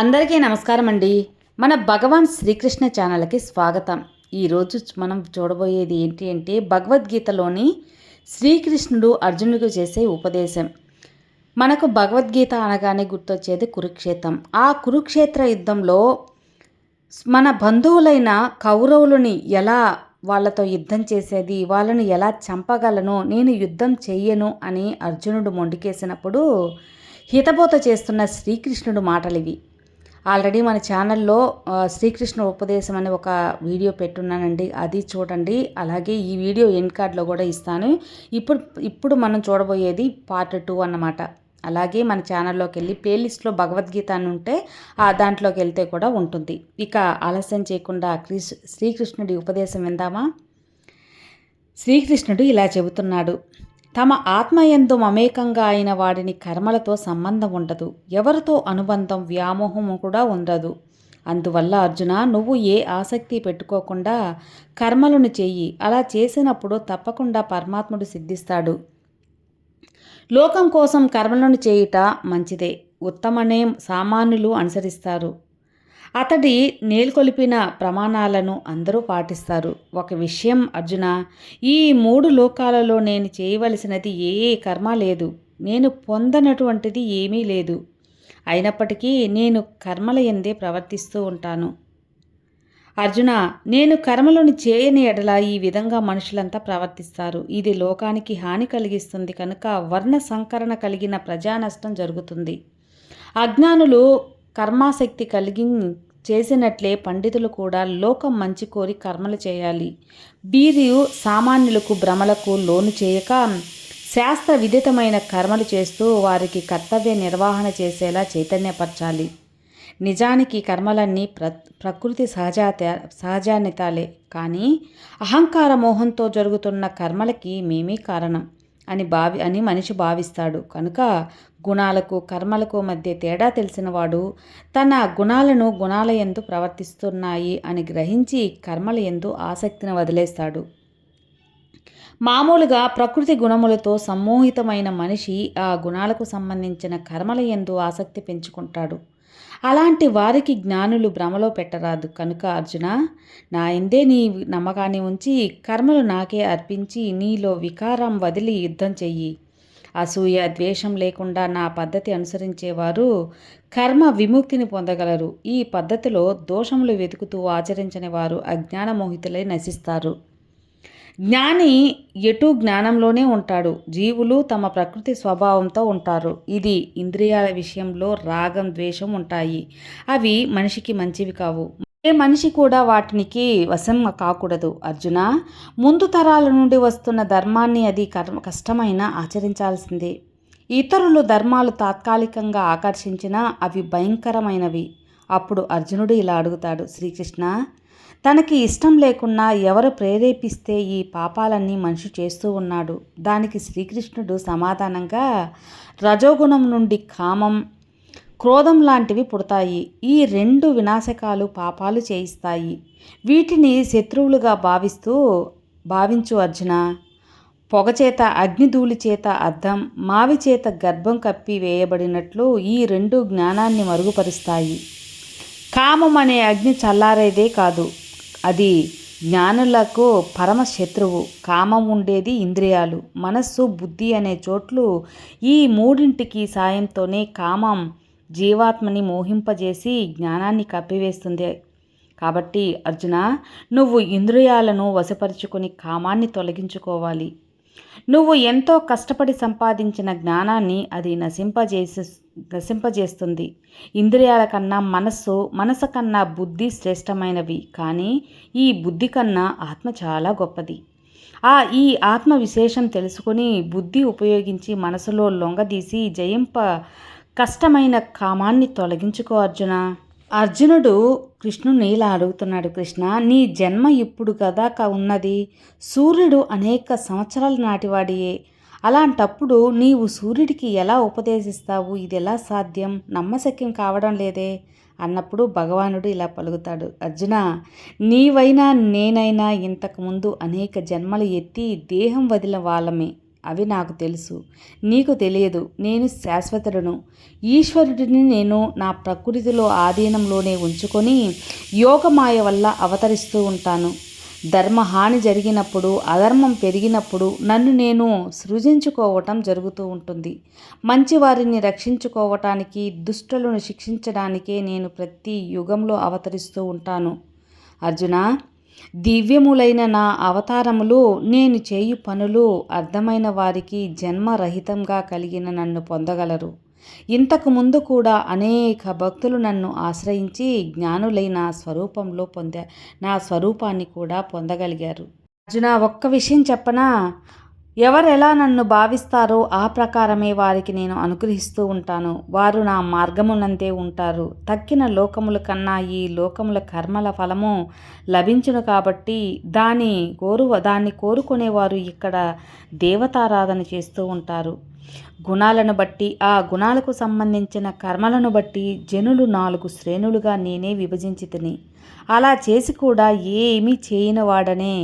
అందరికీ నమస్కారం అండి మన భగవాన్ శ్రీకృష్ణ ఛానల్కి స్వాగతం. ఈరోజు మనం చూడబోయేది ఏంటి అంటే భగవద్గీతలోని శ్రీకృష్ణుడు అర్జునుడికి చేసే ఉపదేశం. మనకు భగవద్గీత అనగానే గుర్తొచ్చేది కురుక్షేత్రం. ఆ కురుక్షేత్ర యుద్ధంలో మన బంధువులైన కౌరవులని ఎలా వాళ్ళతో యుద్ధం చేసేది వాళ్ళను ఎలా చంపగలను నేను యుద్ధం చెయ్యను అని అర్జునుడు మొండికేసినప్పుడు హితబోత చేస్తున్న శ్రీకృష్ణుడు మాటలివి. ఆల్రెడీ మన ఛానల్లో శ్రీకృష్ణ ఉపదేశం అనే ఒక వీడియో పెట్టున్నానండి. అది చూడండి. అలాగే ఈ వీడియో ఎండ్ కార్డ్లో కూడా ఇస్తాను. ఇప్పుడు ఇప్పుడు మనం చూడబోయేది పార్ట్ టూ అన్నమాట. అలాగే మన ఛానల్లోకి వెళ్ళి ప్లేలిస్ట్లో భగవద్గీత అని ఉంటే ఆ దాంట్లోకి వెళ్తే కూడా ఉంటుంది. ఇక ఆలస్యం చేయకుండా క్రిష్ శ్రీకృష్ణుడి ఉపదేశం విందామా? శ్రీకృష్ణుడు ఇలా చెబుతున్నాడు. తమ ఆత్మయందు మమేకంగా అయిన వాడిని కర్మలతో సంబంధం ఉండదు. ఎవరితో అనుబంధం వ్యామోహము కూడా ఉండదు. అందువల్ల అర్జున నువ్వు ఏ ఆసక్తి పెట్టుకోకుండా కర్మలను చెయ్యి. అలా చేసినప్పుడు తప్పకుండా పరమాత్ముడు సిద్ధిస్తాడు. లోకం కోసం కర్మలను చేయుట మంచిదే. ఉత్తమనే సామాన్యులు అనుసరిస్తారు. అతడి నేల్కొలిపిన ప్రమాణాలను అందరూ పాటిస్తారు. ఒక విషయం అర్జున ఈ మూడు లోకాలలో నేను చేయవలసినది ఏ కర్మ లేదు. నేను పొందనటువంటిది ఏమీ లేదు. అయినప్పటికీ నేను కర్మల ఎందే ప్రవర్తిస్తూ ఉంటాను. అర్జున నేను కర్మలను చేయని ఎడల ఈ విధంగా మనుషులంతా ప్రవర్తిస్తారు. ఇది లోకానికి హాని కలిగిస్తుంది. కనుక వర్ణ సంకరణ కలిగిన ప్రజానష్టం జరుగుతుంది. అజ్ఞానులు కర్మాశక్తి కలిగి చేసినట్లే పండితులు కూడా లోకం మంచి కోరి కర్మలు చేయాలి. బీరియు సామాన్యులకు భ్రమలకు లోను చేయక శాస్త్ర విదితమైన కర్మలు చేస్తూ వారికి కర్తవ్య నిర్వహణ చేసేలా చైతన్యపరచాలి. నిజానికి కర్మలన్నీ ప్ర ప్రకృతి సహజాత సహజానితాలే కానీ అహంకార మోహంతో జరుగుతున్న కర్మలకి మేమే కారణం అని భావి అని మనిషి భావిస్తాడు. కనుక గుణాలకు కర్మలకు మధ్య తేడా తెలిసినవాడు తన గుణాలను గుణాల ఎందు ప్రవర్తిస్తున్నాయి అని గ్రహించి కర్మల ఎందు ఆసక్తిని వదిలేస్తాడు. మామూలుగా ప్రకృతి గుణములతో సమ్మోహితమైన మనిషి ఆ గుణాలకు సంబంధించిన కర్మల ఎందు ఆసక్తి పెంచుకుంటాడు. అలాంటి వారికి జ్ఞానులు భ్రమలో పెట్టరాదు. కనుక అర్జున నా ఇందే నీ నమ్మకాన్ని ఉంచి కర్మలు నాకే అర్పించి నీలో వికారం వదిలి యుద్ధం చెయ్యి. అసూయ ద్వేషం లేకుండా నా పద్ధతి అనుసరించేవారు కర్మ విముక్తిని పొందగలరు. ఈ పద్ధతిలో దోషములు వెతుకుతూ ఆచరించని వారు అజ్ఞానమోహితులై నశిస్తారు. జ్ఞాని ఎటు జ్ఞానంలోనే ఉంటాడు. జీవులు తమ ప్రకృతి స్వభావంతో ఉంటారు. ఇది ఇంద్రియాల విషయంలో రాగం ద్వేషం ఉంటాయి. అవి మనిషికి మంచివి కావు. ఏ మనిషి కూడా వాటికి వశం కాకూడదు అర్జున. ముందు తరాల నుండి వస్తున్న ధర్మాన్ని అది కర్మ కష్టమైన ఆచరించాల్సిందే. ఇతరులు ధర్మాలు తాత్కాలికంగా ఆకర్షించినా అవి భయంకరమైనవి. అప్పుడు అర్జునుడు ఇలా అడుగుతాడు శ్రీకృష్ణ తనకి ఇష్టం లేకున్నా ఎవరు ప్రేరేపిస్తే ఈ పాపాలన్నీ మనిషి చేస్తూ ఉన్నాడు. దానికి శ్రీకృష్ణుడు సమాధానంగా రజోగుణం నుండి కామం క్రోధం లాంటివి పుడతాయి. ఈ రెండు వినాశకాలు పాపాలు చేయిస్తాయి. వీటిని శత్రువులుగా భావిస్తూ భావించు అర్జున. పొగచేత అగ్నిధూళి చేత అద్దం మావి చేత గర్భం కప్పి వేయబడినట్లు ఈ రెండు జ్ఞానాన్ని మరుగుపరుస్తాయి. కామం అనే అగ్ని చల్లారేదే కాదు. అది జ్ఞానులకు పరమ శత్రువు కామం ఉండేది ఇంద్రియాలు మనస్సు బుద్ధి అనే చోట్లు ఈ మూడింటికి సాయంతోనే కామం జీవాత్మని మోహింపజేసి జ్ఞానాన్ని కప్పివేస్తుంది. కాబట్టి అర్జున నువ్వు ఇంద్రియాలను వశపరుచుకొని కామాన్ని తొలగించుకోవాలి. నువ్వు ఎంతో కష్టపడి సంపాదించిన జ్ఞానాన్ని అది నశింపజేసి నశింపజేస్తుంది. ఇంద్రియాల కన్నా మనస్సు మనసు కన్నా బుద్ధి శ్రేష్టమైనవి. కానీ ఈ బుద్ధి కన్నా ఆత్మ చాలా గొప్పది. ఆ ఈ ఆత్మ విశేషం తెలుసుకొని బుద్ధి ఉపయోగించి మనసులో లొంగదీసి జయింప కష్టమైన కామాన్ని తొలగించుకో అర్జున. అర్జునుడు కృష్ణుని ఇలా అడుగుతున్నాడు కృష్ణ నీ జన్మ ఇప్పుడు కదా ఉన్నది. సూర్యుడు అనేక సంవత్సరాల నాటివాడియే అలాంటప్పుడు నీవు సూర్యుడికి ఎలా ఉపదేశిస్తావు? ఇది ఎలా సాధ్యం? నమ్మశక్యం కావడం లేదే అన్నప్పుడు భగవానుడు ఇలా పలుకుతాడు అర్జున నీవైనా నేనైనా ఇంతకుముందు అనేక జన్మలు ఎత్తి దేహం వదిలిన వాళ్ళమే. అవి నాకు తెలుసు. నీకు తెలియదు. నేను శాశ్వతుడను. ఈశ్వరుడిని నేను నా ప్రకృతిలో ఆధీనంలోనే ఉంచుకొని యోగమాయ వల్ల అవతరిస్తూ ఉంటాను. ధర్మహాని జరిగినప్పుడు అధర్మం పెరిగినప్పుడు నన్ను నేను సృజించుకోవటం జరుగుతూ ఉంటుంది. మంచివారిని రక్షించుకోవటానికి దుష్టులను శిక్షించడానికే నేను ప్రతి యుగంలో అవతరిస్తూ ఉంటాను. అర్జున దివ్యములైన నా అవతారములు నేను చేయు పనులు అర్థమైన వారికి జన్మరహితంగా కలిగిన నన్ను పొందగలరు. ఇంతకు ముందు కూడా అనేక భక్తులు నన్ను ఆశ్రయించి జ్ఞానులై నా స్వరూపంలో పొందా నా స్వరూపాన్ని కూడా పొందగలిగారు. అర్జున ఒక్క విషయం చెప్పనా? ఎవరెలా నన్ను భావిస్తారో ఆ ప్రకారమే వారికి నేను అనుగ్రహిస్తూ ఉంటాను. వారు నా మార్గమునంతే ఉంటారు. తక్కిన లోకముల కన్నా ఈ లోకముల కర్మల ఫలము లభించును కాబట్టి దాని కోరు దాన్ని కోరుకునేవారు ఇక్కడ దేవతారాధన చేస్తూ ఉంటారు. గుణాలను బట్టి ఆ గుణాలకు సంబంధించిన కర్మలను బట్టి జనులు నాలుగు శ్రేణులుగా నేనే విభజించి తిని అలా చేసి కూడా ఏమీ చేయని వాడనే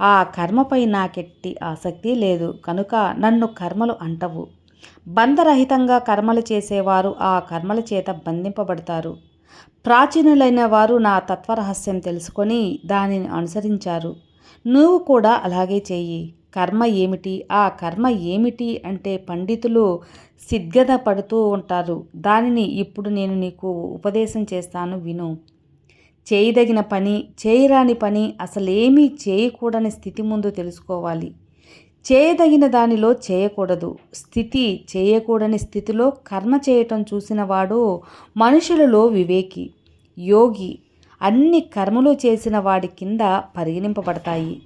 ఆ కర్మపై నాకెట్టి ఆసక్తి లేదు కనుక నన్ను కర్మలు అంటవు. బంధరహితంగా కర్మలు చేసేవారు ఆ కర్మల చేత బంధింపబడతారు. ప్రాచీనులైన వారు నా తత్వరహస్యం తెలుసుకొని దానిని అనుసరించారు. నువ్వు కూడా అలాగే చెయ్యి. కర్మ ఏమిటి? ఆ కర్మ ఏమిటి అంటే పండితులు సిద్ధత పడుతూ ఉంటారు. దానిని ఇప్పుడు నేను నీకు ఉపదేశం చేస్తాను విను. చేయదగిన పని చేయరాని పని అసలేమీ చేయకూడని స్థితి ముందు తెలుసుకోవాలి. చేయదగిన దానిలో చేయకూడదు. స్థితి చేయకూడని స్థితిలో కర్మ చేయటం చూసినవాడు మనుషులలో వివేకి. యోగి అన్ని కర్మలు చేసిన వాడి కింద పరిగణింపబడతాయి.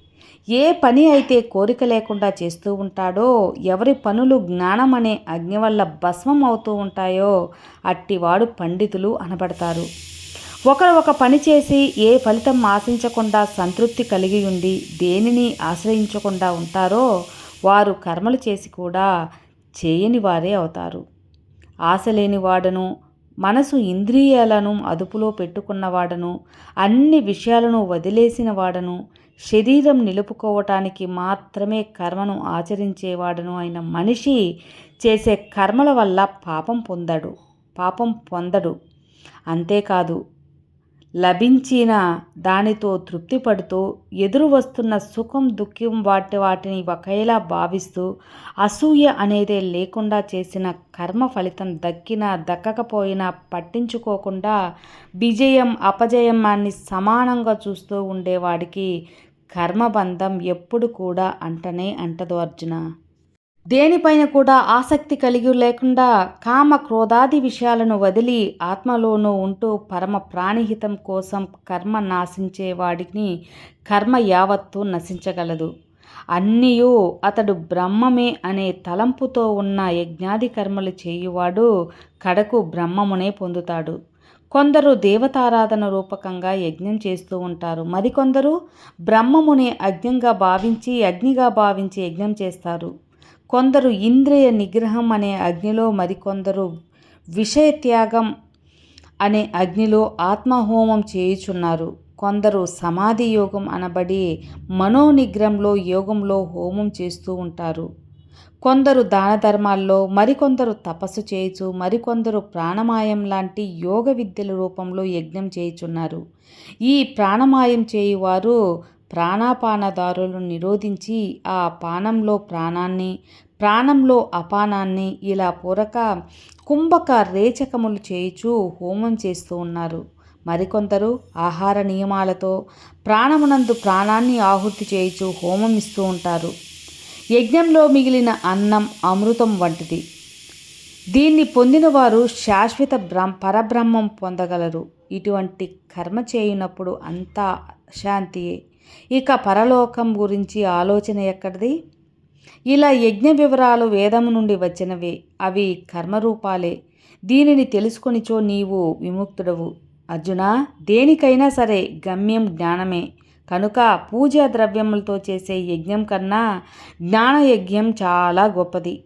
ఏ పని అయితే కోరిక లేకుండా చేస్తూ ఉంటాడో ఎవరి పనులు జ్ఞానం అనే అగ్ని వల్ల భస్మం అవుతూ ఉంటాయో అట్టివాడు పండితులు అనబడతారు. ఒకరు ఒక పని చేసి ఏ ఫలితం ఆశించకుండా సంతృప్తి కలిగి ఉండి దేనిని ఆశ్రయించకుండా ఉంటారో వారు కర్మలు చేసి కూడా చేయని వారే అవుతారు. ఆశ లేనివాడను మనసు ఇంద్రియాలను అదుపులో పెట్టుకున్నవాడను అన్ని విషయాలను వదిలేసిన వాడను శరీరం నిలుపుకోవటానికి మాత్రమే కర్మను ఆచరించేవాడను అయిన మనిషి చేసే కర్మల వల్ల పాపం పొందడు పాపం పొందడు. అంతేకాదు లభించిన దానితో తృప్తిపడుతూ ఎదురు వస్తున్న సుఖం దుఃఖం వాటి వాటిని ఒకేలా భావిస్తూ అసూయ అనేదే లేకుండా చేసిన కర్మ ఫలితం దక్కినా దక్కకపోయినా పట్టించుకోకుండా విజయం అపజయమాన్ని సమానంగా చూస్తూ ఉండేవాడికి కర్మబంధం ఎప్పుడు కూడా అంటనే అంటదు అర్జున. దేనిపైన కూడా ఆసక్తి కలిగి లేకుండా కామ క్రోధాది విషయాలను వదిలి ఆత్మలోనూ ఉంటూ పరమ ప్రాణిహితం కోసం కర్మ నాశించే వాడిని కర్మ యావత్తు నశించగలదు. అన్నీయూ అతడు బ్రహ్మమే అనే తలంపుతో ఉన్న యజ్ఞాది కర్మలు చేయువాడు కడకు బ్రహ్మమునే పొందుతాడు. కొందరు దేవతారాధన రూపకంగా యజ్ఞం చేస్తూ ఉంటారు. మరికొందరు బ్రహ్మమునే అగ్నిగా భావించి అగ్నిగా భావించి యజ్ఞం చేస్తారు. కొందరు ఇంద్రియ నిగ్రహం అనే అగ్నిలో మరికొందరు విషయ త్యాగం అనే అగ్నిలో ఆత్మహోమం చేయుచున్నారు. కొందరు సమాధి యోగం అనబడి మనోనిగ్రహంలో యోగంలో హోమం చేస్తూ ఉంటారు. కొందరు దాన ధర్మాల్లో మరికొందరు తపస్సు చేయొచ్చు మరికొందరు ప్రాణమాయం లాంటి యోగ విద్యల రూపంలో యజ్ఞం చేయుచున్నారు. ఈ ప్రాణమాయం చేయువారు ప్రాణాపానదారులు నిరోధించి ఆ పానంలో ప్రాణాన్ని ప్రాణంలో అపానాన్ని ఇలా పూరక కుంభక రేచకములు చేయుచు హోమం చేస్తూ ఉన్నారు. మరికొందరు ఆహార నియమాలతో ప్రాణమునందు ప్రాణాన్ని ఆహుతి చేయుచు హోమం ఇస్తూ ఉంటారు. యజ్ఞంలో మిగిలిన అన్నం అమృతం వంటిది. దీన్ని పొందినవారు శాశ్వత బ్రహ్మ పరబ్రహ్మం పొందగలరు. ఇటువంటి కర్మ చేయనప్పుడు అంతా శాంతియే ఇక పరలోకం గురించి ఆలోచన ఎక్కడిది? ఇలా యజ్ఞ వివరాలు వేదము నుండి వచ్చినవి అవి కర్మరూపాలే. దీనిని తెలుసుకొనిచో నీవు విముక్తుడవు. అర్జున దేనికైనా సరే గమ్యం జ్ఞానమే. కనుక పూజా ద్రవ్యములతో చేసే యజ్ఞం కన్నా జ్ఞానయజ్ఞం చాలా గొప్పది.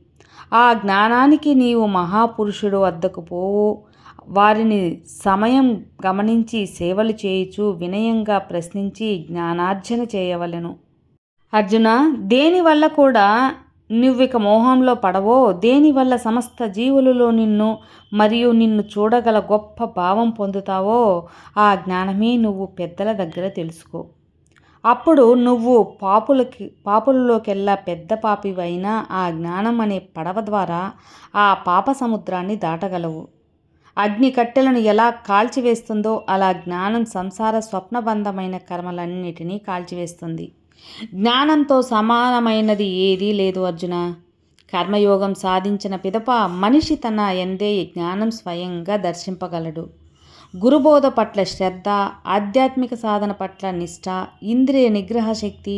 ఆ జ్ఞానానికి నీవు మహాపురుషుడు వద్దకు పోవు వారిని సమయం గమనించి సేవలు చేయుచు వినయంగా ప్రశ్నించి జ్ఞానార్జన చేయవలెను. అర్జున దేనివల్ల కూడా నువ్విక మోహంలో పడవో? దేనివల్ల సమస్త జీవులలో నిన్ను మరియు నిన్ను చూడగల గొప్ప భావం పొందుతావో? ఆ జ్ఞానమే నువ్వు పెద్దల దగ్గర తెలుసుకో. అప్పుడు నువ్వు పాపులకి పాపులలోకెల్లా పెద్ద పాపివైనా ఆ జ్ఞానం అనే పడవ ద్వారా ఆ పాప సముద్రాన్ని దాటగలవు. అగ్ని కట్టెలను ఎలా కాల్చివేస్తుందో అలా జ్ఞానం సంసార స్వప్నబంధమైన కర్మలన్నిటినీ కాల్చివేస్తుంది. జ్ఞానంతో సమానమైనది ఏదీ లేదు అర్జున. కర్మయోగం సాధించిన పిదప మనిషి తన ఎందే జ్ఞానం స్వయంగా దర్శింపగలడు. గురుబోధ పట్ల శ్రద్ధ ఆధ్యాత్మిక సాధన పట్ల నిష్ఠ ఇంద్రియ నిగ్రహ శక్తి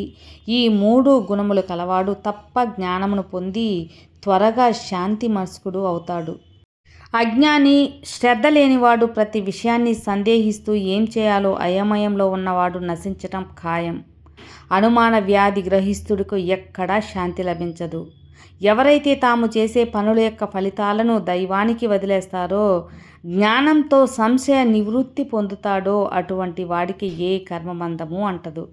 ఈ మూడు గుణములు కలవాడు తప్ప జ్ఞానమును పొంది త్వరగా శాంతి మనస్కుడు అవుతాడు. అజ్ఞాని శ్రద్ధ లేనివాడు ప్రతి విషయాన్ని సందేహిస్తూ ఏం చేయాలో అయమయంలో ఉన్నవాడు నశించటం ఖాయం. అనుమాన వ్యాధి గ్రహిస్తుడికి ఎక్కడా శాంతి లభించదు. ఎవరైతే తాము చేసే పనుల యొక్క ఫలితాలను దైవానికి వదిలేస్తారో జ్ఞానంతో సంశయ నివృత్తి పొందుతాడో అటువంటి వాడికి ఏ కర్మమందము అంటదు.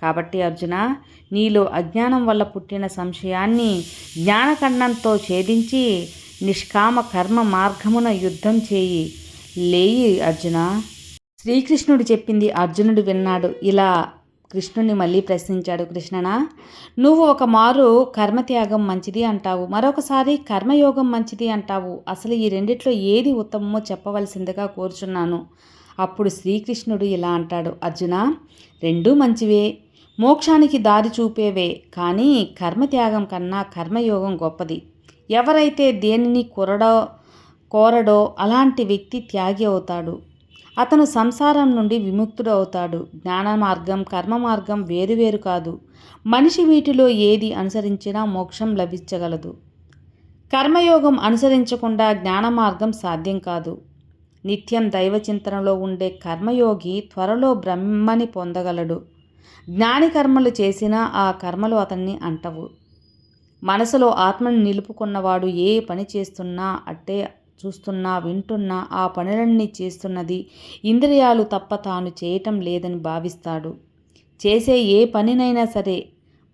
కాబట్టి అర్జున నీలో అజ్ఞానం వల్ల పుట్టిన సంశయాన్ని జ్ఞానఖండంతో ఛేదించి నిష్కామ కర్మ మార్గమున యుద్ధం చేయి. లేయి అర్జున. శ్రీకృష్ణుడు చెప్పింది అర్జునుడు విన్నాడు. ఇలా కృష్ణుని మళ్ళీ ప్రశ్నించాడు కృష్ణనా. నువ్వు ఒక మారు కర్మత్యాగం మంచిది అంటావు. మరొకసారి కర్మయోగం మంచిది అంటావు. అసలు ఈ రెండిట్లో ఏది ఉత్తమమో చెప్పవలసిందిగా కోరుచున్నాను. అప్పుడు శ్రీకృష్ణుడు ఇలా అంటాడు. అర్జున రెండూ మంచివే. మోక్షానికి దారి చూపేవే. కానీ కర్మత్యాగం కన్నా కర్మయోగం గొప్పది. ఎవరైతే దేనిని కొరడో కోరడో అలాంటి వ్యక్తి త్యాగి అవుతాడు. అతను సంసారం నుండి విముక్తుడు అవుతాడు. జ్ఞాన మార్గం కర్మ మార్గం వేరువేరు కాదు. మనిషి వీటిలో ఏది అనుసరించినా మోక్షం లభించగలదు. కర్మయోగం అనుసరించకుండా జ్ఞాన మార్గం సాధ్యం కాదు. నిత్యం దైవ చింతనలో ఉండే కర్మయోగి త్వరలో బ్రహ్మని పొందగలడు. జ్ఞాని కర్మలు చేసినా ఆ కర్మలు అతన్ని అంటవు. మనసులో ఆత్మను నిలుపుకున్నవాడు ఏ పని చేస్తున్నా అట్టే చూస్తున్నా వింటున్నా ఆ పనులన్నీ చేస్తున్నది ఇంద్రియాలు తప్ప తాను చేయటం లేదని భావిస్తాడు. చేసే ఏ పనినైనా సరే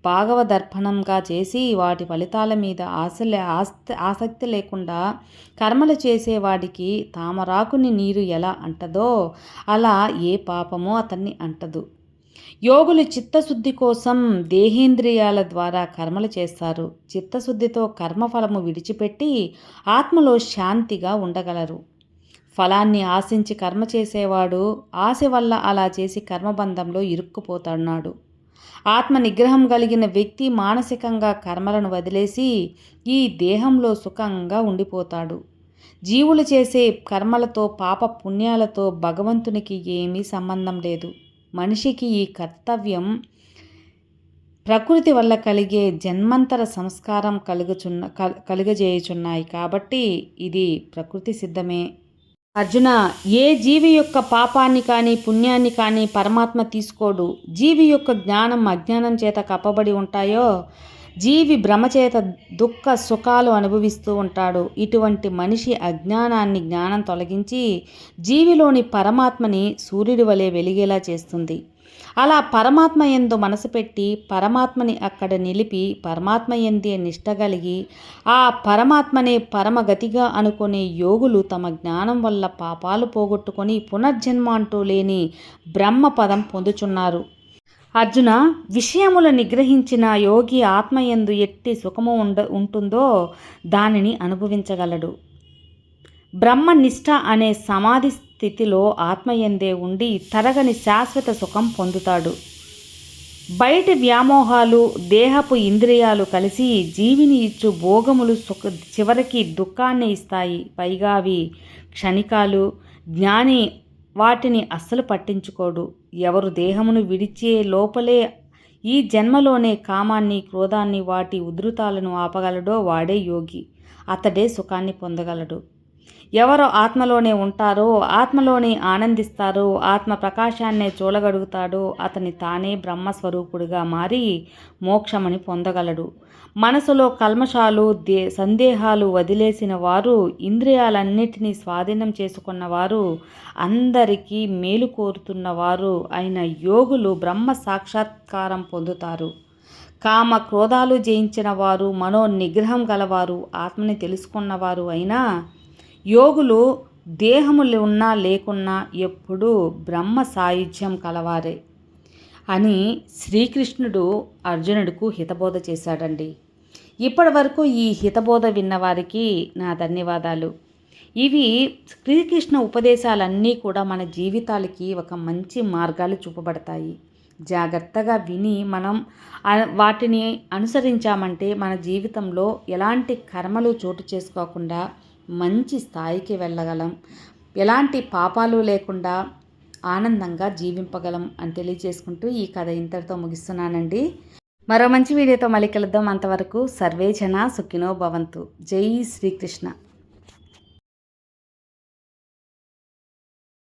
భాగవదర్పణంగా చేసి వాటి ఫలితాల మీద ఆశలే ఆసక్తి లేకుండా కర్మలు చేసేవాడికి తామరాకుని నీరు ఎలా అంటదో అలా ఏ పాపమో అతన్ని అంటదు. యోగులు చిత్తశుద్ధి కోసం దేహేంద్రియాల ద్వారా కర్మలు చేస్తారు. చిత్తశుద్ధితో కర్మఫలము విడిచిపెట్టి ఆత్మలో శాంతిగా ఉండగలరు. ఫలాన్ని ఆశించి కర్మ చేసేవాడు ఆశ వల్ల అలా చేసి కర్మబంధంలో ఇరుక్కుపోతున్నాడు. ఆత్మ నిగ్రహం కలిగిన వ్యక్తి మానసికంగా కర్మలను వదిలేసి ఈ దేహంలో సుఖంగా ఉండిపోతాడు. జీవులు చేసే కర్మలతో పాప పుణ్యాలతో భగవంతునికి ఏమీ సంబంధం లేదు. మనిషికి ఈ కర్తవ్యం ప్రకృతి వల్ల కలిగే జన్మంతర సంస్కారం కలుగుచున్న కలుగజేయుచున్నాయి కాబట్టి ఇది ప్రకృతి సిద్ధమే. అర్జున ఏ జీవి యొక్క పాపాన్ని కానీ పుణ్యాన్ని కానీ పరమాత్మ తీసుకోడు. జీవి యొక్క జ్ఞానం అజ్ఞానం చేత కప్పబడి ఉంటాయో జీవి భ్రమచేత దుఃఖ సుఖాలు అనుభవిస్తూ ఉంటాడు. ఇటువంటి మనిషి అజ్ఞానాన్ని జ్ఞానం తొలగించి జీవిలోని పరమాత్మని సూర్యుడి వలె వెలిగేలా చేస్తుంది. అలా పరమాత్మ ఎందు మనసు పెట్టి పరమాత్మని అక్కడ నిలిపి పరమాత్మ ఎందే నిష్ట కలిగి ఆ పరమాత్మనే పరమగతిగా అనుకునే యోగులు తమ జ్ఞానం వల్ల పాపాలు పోగొట్టుకొని పునర్జన్మ అంటూ లేని బ్రహ్మ పదం పొందుచున్నారు. అర్జున విషయముల నిగ్రహించిన యోగి ఆత్మయందు ఎట్టి సుఖము ఉండ ఉంటుందో దానిని అనుభవించగలడు. బ్రహ్మనిష్ట అనే సమాధి స్థితిలో ఆత్మయందే ఉండి తరగని శాశ్వత సుఖం పొందుతాడు. బయటి వ్యామోహాలు దేహపు ఇంద్రియాలు కలిసి జీవిని ఇచ్చు భోగములు సుఖ చివరికి దుఃఖాన్ని ఇస్తాయి. పైగా అవి క్షణికాలు జ్ఞాని వాటిని అస్సలు పట్టించుకోడు. ఎవరు దేహమును విడిచే లోపలే ఈ జన్మలోనే కామాన్ని క్రోధాన్ని వాటి ఉధృతాలను ఆపగలడో వాడే యోగి. అతడే సుఖాన్ని పొందగలడు. ఎవరు ఆత్మలోనే ఉంటారో ఆత్మలోనే ఆనందిస్తారో ఆత్మ ప్రకాశాన్నే చూడగలుగుతాడో అతని తానే బ్రహ్మస్వరూపుడిగా మారి మోక్షమని పొందగలడు. మనసులో కల్మషాలు దే సందేహాలు వదిలేసిన వారు ఇంద్రియాలన్నిటినీ స్వాధీనం చేసుకున్న వారు అందరికీ మేలు కోరుతున్నవారు అయిన యోగులు బ్రహ్మ సాక్షాత్కారం పొందుతారు. కామ క్రోధాలు జయించిన వారు మనో నిగ్రహం గలవారు ఆత్మని తెలుసుకున్నవారు అయినా యోగులు దేహములు ఉన్నా లేకున్నా ఎప్పుడూ బ్రహ్మ సాయుధ్యం కలవారే. అని శ్రీకృష్ణుడు అర్జునుడికి హితబోధ చేశాడండి. ఇప్పటి వరకు ఈ హితబోధ విన్నవారికి నా ధన్యవాదాలు. ఇవి శ్రీకృష్ణ ఉపదేశాలన్నీ కూడా మన జీవితాలకి ఒక మంచి మార్గాలు చూపబడతాయి. జాగ్రత్తగా విని మనం వాటిని అనుసరించామంటే మన జీవితంలో ఎలాంటి కర్మలు చోటు చేసుకోకుండా మంచి స్థాయికి వెళ్ళగలం. ఎలాంటి పాపాలు లేకుండా ఆనందంగా జీవింపగలం అని తెలియజేసుకుంటూ ఈ కథ ఇంతటితో ముగిస్తున్నానండి. మరో మంచి వీడియోతో మళ్ళీ కలుద్దాం. అంతవరకు సర్వే జన సుఖినో భవంతు. జై శ్రీకృష్ణ.